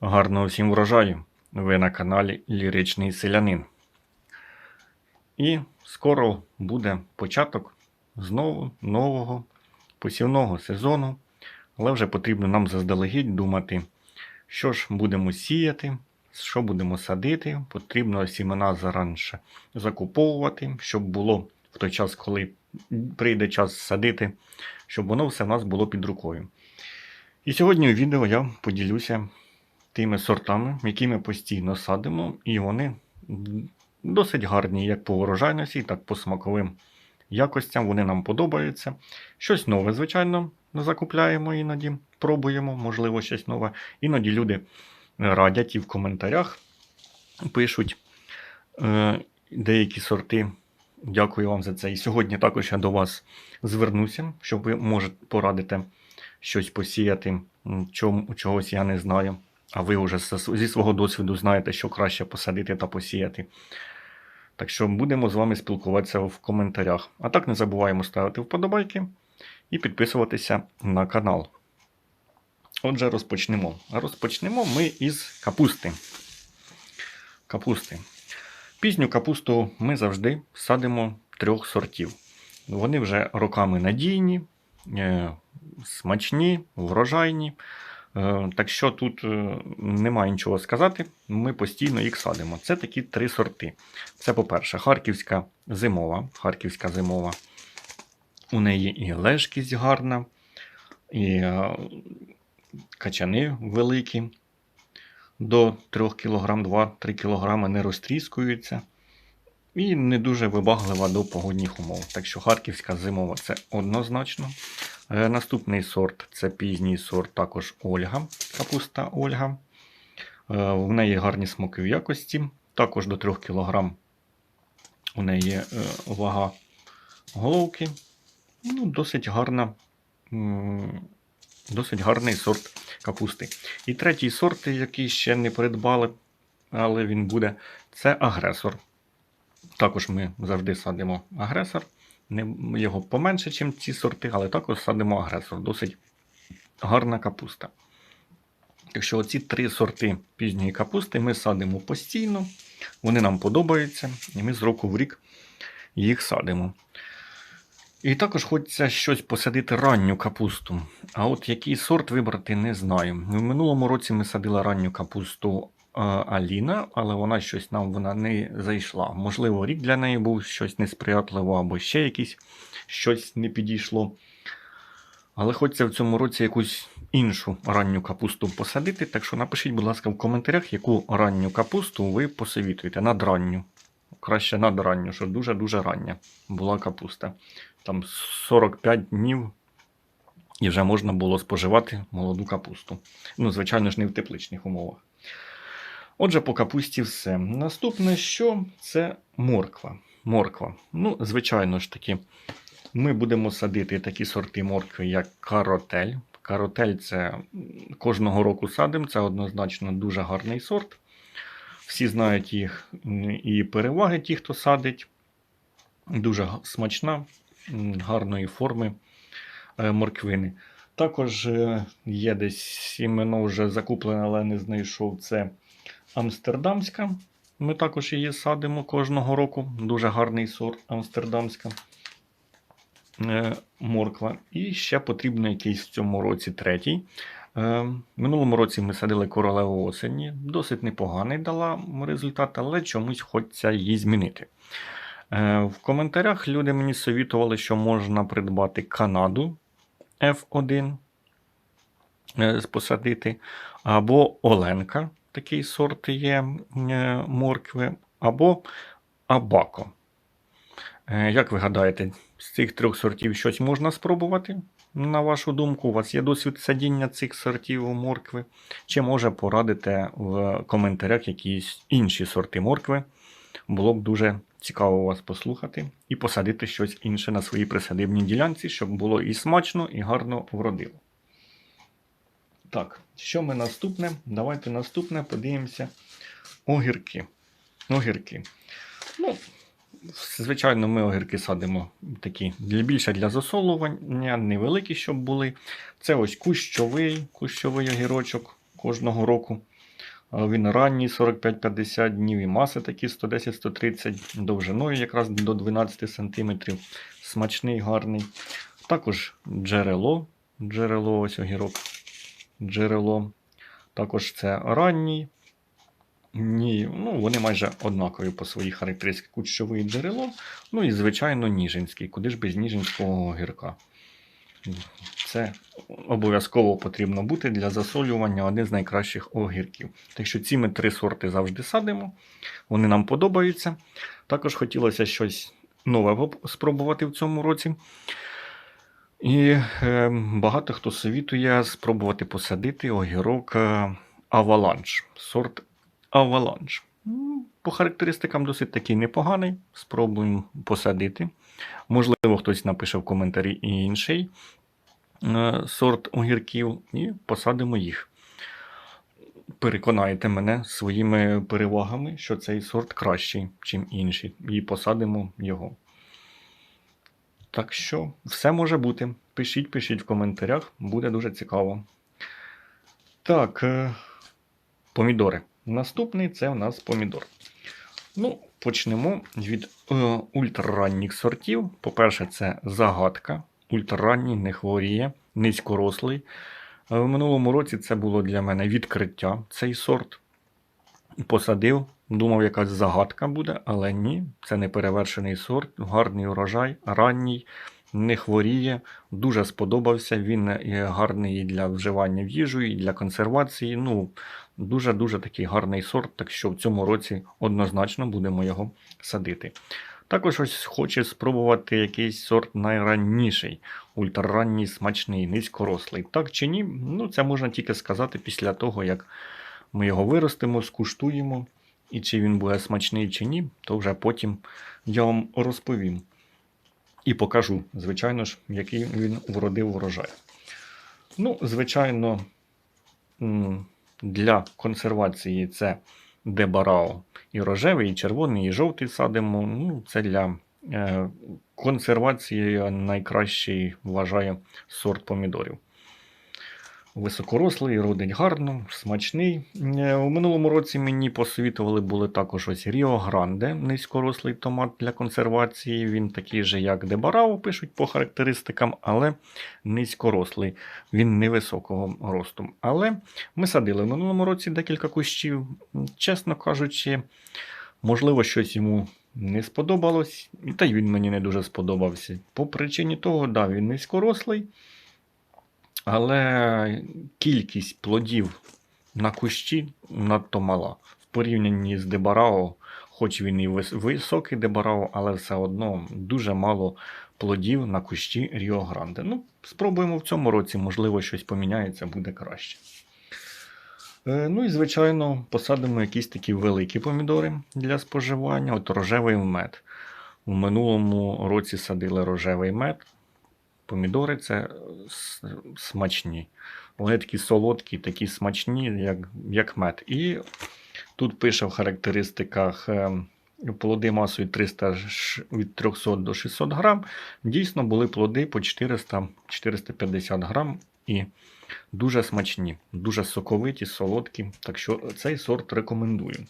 Гарного всім врожаю! Ви на каналі Ліричний Селянин. І скоро буде початок знову нового посівного сезону. Але вже потрібно нам заздалегідь думати, що ж будемо сіяти, що будемо садити. Потрібно сімена заранше закуповувати, щоб було в той час, коли прийде час садити, щоб воно все в нас було під рукою. І сьогодні у відео я поділюся тими сортами, які ми постійно садимо, і вони досить гарні як по урожайності, так по смаковим якостям. Вони нам подобаються. Щось нове, звичайно, закупляємо іноді, пробуємо, можливо, щось нове. Іноді люди радять і в коментарях пишуть е, деякі сорти. Дякую вам за це. І сьогодні також я до вас звернуся, щоб ви можете порадити щось посіяти, м, чом- чогось я не знаю. А ви вже зі свого досвіду знаєте, що краще посадити та посіяти. Так що будемо з вами спілкуватися в коментарях. А так не забуваємо ставити вподобайки і підписуватися на канал. Отже, розпочнемо. Розпочнемо ми із капусти. Капусти. Пізню капусту ми завжди садимо трьох сортів. Вони вже роками надійні, е, смачні, врожайні. Е, Так що тут е, немає нічого сказати, ми постійно їх садимо. Це такі три сорти. Це, по-перше, харківська зимова. Харківська зимова. У неї і лежкість гарна, і е, качани великі. До 3 кг, 2-3 кг не розтріскуються. І не дуже вибаглива до погодних умов. Так що харківська зимова це однозначно. Е, Наступний сорт це пізній сорт, також Ольга, капуста Ольга. Е, В неї гарні смакові якості. Також до 3 кг у неї е, вага головки. Ну, досить гарна, досить гарний сорт капусти. І третій сорт, який ще не придбали, але він буде, це агресор. Також ми завжди садимо агресор. Не, його поменше, ніж ці сорти, але також садимо агресор. Досить гарна капуста. Якщо оці три сорти пізньої капусти ми садимо постійно, вони нам подобаються, і ми з року в рік їх садимо. І також хочеться щось посадити ранню капусту. А от який сорт вибрати, не знаю. В минулому році ми садили ранню капусту Аліна, але вона щось нам вона не зайшла. Можливо, рік для неї був щось несприятливо, або ще якийсь щось не підійшло. Але хочеться в цьому році якусь іншу ранню капусту посадити. Так що напишіть, будь ласка, в коментарях, яку ранню капусту ви посовітуєте. Надранню. Краще надранню, що дуже-дуже рання була капуста. Там 45 днів і вже можна було споживати молоду капусту. Ну, звичайно ж, не в тепличних умовах. Отже, по капусті все. Наступне, що це морква. Морква. Ну, звичайно ж таки, ми будемо садити такі сорти моркви, як каротель. Каротель це кожного року садимо, це однозначно дуже гарний сорт. Всі знають їх і переваги, ті, хто садить. Дуже смачна, гарної форми е, морквини. Також е, є десь сімено вже закуплене, але не знайшов. Це Амстердамська. Ми також її садимо кожного року. Дуже гарний сорт Амстердамська е, морква. І ще потрібно якийсь в цьому році третій. Е, минулому році ми садили королеву осені. Досить непоганий дала результат, але чомусь хочеться її змінити. В коментарях люди мені совітували, що можна придбати Канаду F1 е, посадити, або Оленка, такий сорт є е, моркви, або Абако. Е, Як ви гадаєте, з цих трьох сортів щось можна спробувати? На вашу думку, у вас є досвід садіння цих сортів моркви? Чи може порадите в коментарях якісь інші сорти моркви? Було б дуже цікаво вас послухати і посадити щось інше на своїй присадибній ділянці, щоб було і смачно, і гарно вродило. Так, що ми наступне? Давайте наступне подивимося. Огірки. Огірки. Ну, звичайно, ми огірки садимо такі для більше для засолування, невеликі, щоб були. Це ось кущовий, кущовий огірочок кожного року. Він ранній 45-50 днів і маси такі 110-130 довжиною якраз до 12 см. Смачний, гарний. Також джерело. Джерело, ось огірок. Джерело. Також це ранній. Ні, ну, вони майже однакові по своїй характеристиці. Кучовий джерело. Ну і, звичайно, ніжинський. Куди ж без ніжинського огірка? Це обов'язково потрібно бути для засолювання один з найкращих огірків. Так що ці ми три сорти завжди садимо, вони нам подобаються. Також хотілося щось нове спробувати в цьому році. І е, багато хто совітує спробувати посадити огірок е, Аваланж, сорт Аваланж. По характеристикам досить такий непоганий. Спробуємо посадити. Можливо, хтось напише в коментарі і інший е, сорт огірків, і посадимо їх. Переконаєте мене своїми перевагами, що цей сорт кращий, ніж інші, і посадимо його. Так що все може бути. Пишіть, пишіть в коментарях, буде дуже цікаво. Так, е, помідори. Наступний це у нас помідор. Ну, почнемо від е, ультраранніх сортів. По-перше, це загадка. Ультраранній не хворіє, низькорослий. Е, В минулому році це було для мене відкриття цей сорт. Посадив, думав, якась загадка буде, але ні, це не перевершений сорт, гарний урожай, ранній, не хворіє, дуже сподобався. Він е, гарний і для вживання в їжу, і для консервації. Ну, дуже-дуже такий гарний сорт, так що в цьому році однозначно будемо його садити. Також ось хоче спробувати якийсь сорт найранніший, ультраранній, смачний, низькорослий. Так чи ні? Ну, це можна тільки сказати після того, як ми його виростимо, скуштуємо, і чи він буде смачний чи ні, то вже потім я вам розповім. І покажу, звичайно ж, який він вродив урожай. Ну, звичайно, для консервації це дебарао і рожевий, і червоний, і жовтий садимо. Ну, це для е, консервації найкращий вважаю сорт помідорів. Високорослий, родить гарно, смачний. Е, У минулому році мені посовітували були також ось Ріо Гранде, низькорослий томат для консервації. Він такий же, як Дебарао, пишуть по характеристикам, але низькорослий. Він невисокого росту. Але ми садили в минулому році декілька кущів. Чесно кажучи, можливо, щось йому не сподобалось, та й він мені не дуже сподобався. По причині того, да, він низькорослий. Але кількість плодів на кущі надто мала. В порівнянні з Дебарао, хоч він і високий Дебарао, але все одно дуже мало плодів на кущі Ріо Гранде. Ну, спробуємо в цьому році, можливо, щось поміняється, буде краще. Е, Ну і, звичайно, посадимо якісь такі великі помідори для споживання. От рожевий мед. У минулому році садили рожевий мед. Помідори це смачні. Вони такі солодкі, такі смачні, як, як мед. І тут пише в характеристиках е, плоди масою 300, від 300 до 600 грам. Дійсно були плоди по 400-450 грам і дуже смачні, дуже соковиті, солодкі. Так що цей сорт рекомендую.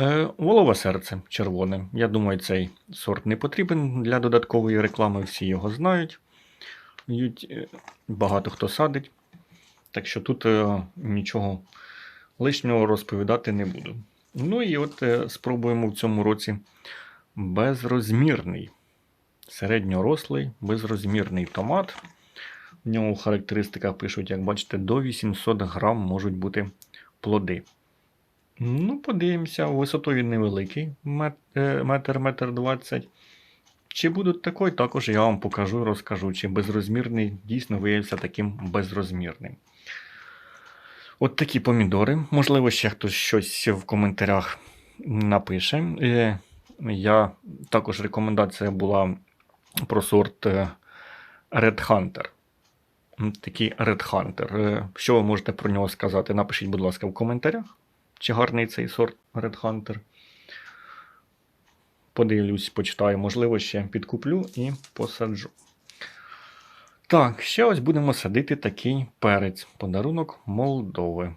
Е, Волове серце червоне. Я думаю, цей сорт не потрібен для додаткової реклами, всі його знають. Е, Багато хто садить. Так що тут е, нічого лишнього розповідати не буду. Ну і от е, спробуємо в цьому році безрозмірний, середньорослий, безрозмірний томат. В ньому в характеристиках пишуть, як бачите, до 800 грам можуть бути плоди. Ну, подивимося, висотою він невеликий, е, метр, метр двадцять. Чи будуть такий, також я вам покажу розкажу, чи безрозмірний дійсно виявився таким безрозмірним. От такі помідори. Можливо, ще хтось щось в коментарях напише. Е, Я також рекомендація була про сорт е, Red Hunter. Такий Red Hunter. Що ви можете про нього сказати? Напишіть, будь ласка, в коментарях. Чи гарний цей сорт Red Hunter. Подивлюсь, почитаю, можливо, ще підкуплю і посаджу. Так, ще ось будемо садити такий перець. Подарунок Молдови.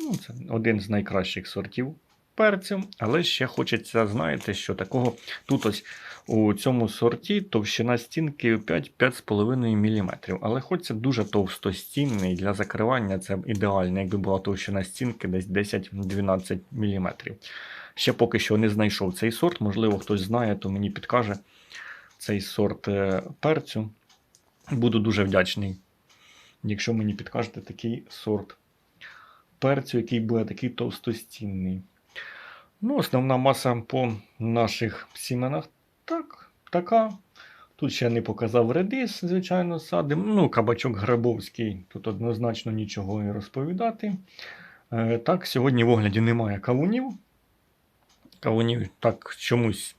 Ну, це один з найкращих сортів перцю, але ще хочеться, знаєте, що такого тут ось у цьому сорті товщина стінки 5-5,5 мм. Але хоч це дуже товстостінний для закривання, це ідеально, якби була товщина стінки десь 10-12 мм. Ще поки що не знайшов цей сорт, можливо, хтось знає, то мені підкаже цей сорт е, перцю. Буду дуже вдячний, якщо мені підкажете такий сорт перцю, який буде такий товстостінний. Ну, основна маса по наших сіменах так, така. Тут ще не показав редис, звичайно, садим. Ну, кабачок грабовський, тут однозначно нічого не розповідати. Е, так, сьогодні в огляді немає кавунів. Кавунів так чомусь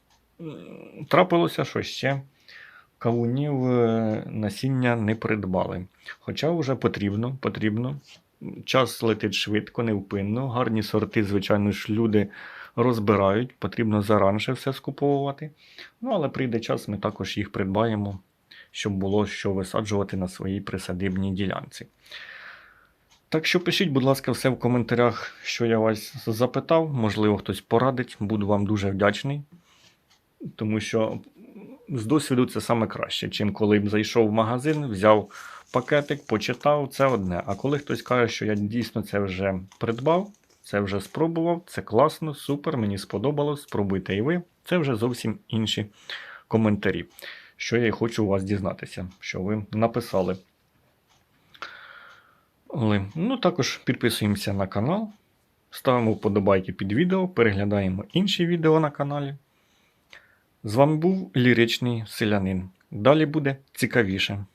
трапилося, що ще кавунів е, насіння не придбали. Хоча вже потрібно, потрібно. Час летить швидко, невпинно. Гарні сорти, звичайно ж, люди розбирають, потрібно заранше все скуповувати. Ну, але прийде час, ми також їх придбаємо, щоб було що висаджувати на своїй присадибній ділянці. Так що пишіть, будь ласка, все в коментарях, що я вас запитав. Можливо, хтось порадить. Буду вам дуже вдячний. Тому що з досвіду це саме краще, чим коли б зайшов в магазин, взяв пакетик, почитав, це одне. А коли хтось каже, що я дійсно це вже придбав, це вже спробував, це класно, супер, мені сподобалось, спробуйте і ви. Це вже зовсім інші коментарі. Що я і хочу у вас дізнатися, що ви написали. Ну, також підписуємося на канал, ставимо вподобайки під відео, переглядаємо інші відео на каналі. З вами був ліричний селянин. Далі буде цікавіше.